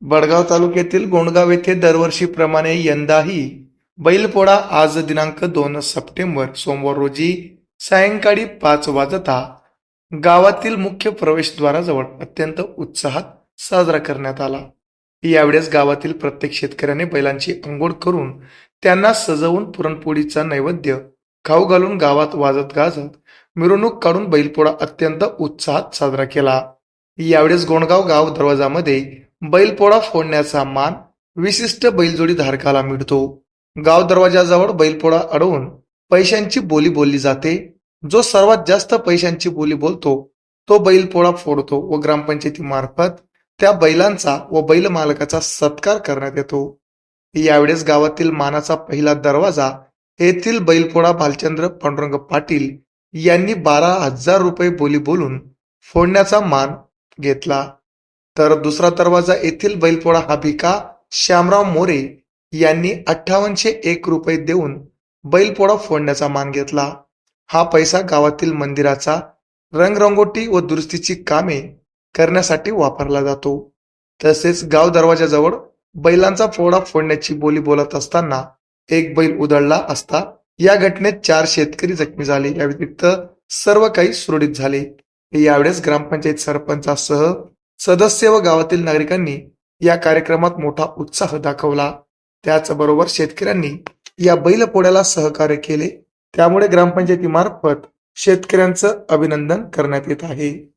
बडगाव तालुक्यातील गोंडगाव येथे दरवर्षीप्रमाणे यंदाही बैलपोळा आज दिनांक दोन सप्टेंबर सोमवार रोजी सायंकाळी पाच वाजता गावातील मुख्य प्रवेशद्वाराजवळ अत्यंत उत्साहात साजरा करण्यात आला. यावेळेस गावातील प्रत्येक शेतकऱ्याने बैलांची अंघोळ करून त्यांना सजवून पुरणपोळीचा नैवेद्य खाऊ घालून गावात वाजत गाजत मिरवणूक काढून बैलपोळा अत्यंत उत्साहात साजरा केला. यावेळेस गोंडगाव गाव दरवाजामध्ये बैलपोळा फोडण्याचा मान विशिष्ट बैलजोडी धारकाला मिळतो. गाव दरवाजाजवळ बैलपोळा अडवून पैशांची बोली बोलली जाते. जो सर्वात जास्त पैशांची बोली बोलतो तो बैलपोळा फोडतो व ग्रामपंचायतीमार्फत त्या बैलांचा व बैल मालकाचा सत्कार करण्यात येतो. यावेळेस गावातील मानाचा पहिला दरवाजा येथील बैलपोळा भालचंद्र पांडुरंग पाटील यांनी बारा हजार रुपये बोली बोलून फोडण्याचा मान घेतला. तर दुसरा दरवाजा येथील बैलपोळा हा भिका श्यामराव मोरे यांनी अठ्ठावनशे एक रुपये देऊन बैलपोळा फोडण्याचा मान घेतला. हा पैसा गावातील मंदिराचा रंगरंगोटी व दुरुस्तीची कामे करण्यासाठी वापरला जातो. तसेच गाव दरवाजाजवळ बैलांचा फोडा फोडण्याची बोली बोलत असताना एक बैल उधळला असता या घटनेत चार शेतकरी जखमी झाले. या व्यतिरिक्त सर्व काही सुरळीत झाले. यावेळेस ग्रामपंचायत सरपंचासह सदस्य व गावातील नागरिकांनी या कार्यक्रमात मोठा उत्साह दाखवला. त्याचबरोबर शेतकऱ्यांनी या बैलपोड्याला सहकार्य केले. त्यामुळे ग्रामपंचायतीमार्फत शेतकऱ्यांचं अभिनंदन करण्यात येत आहे.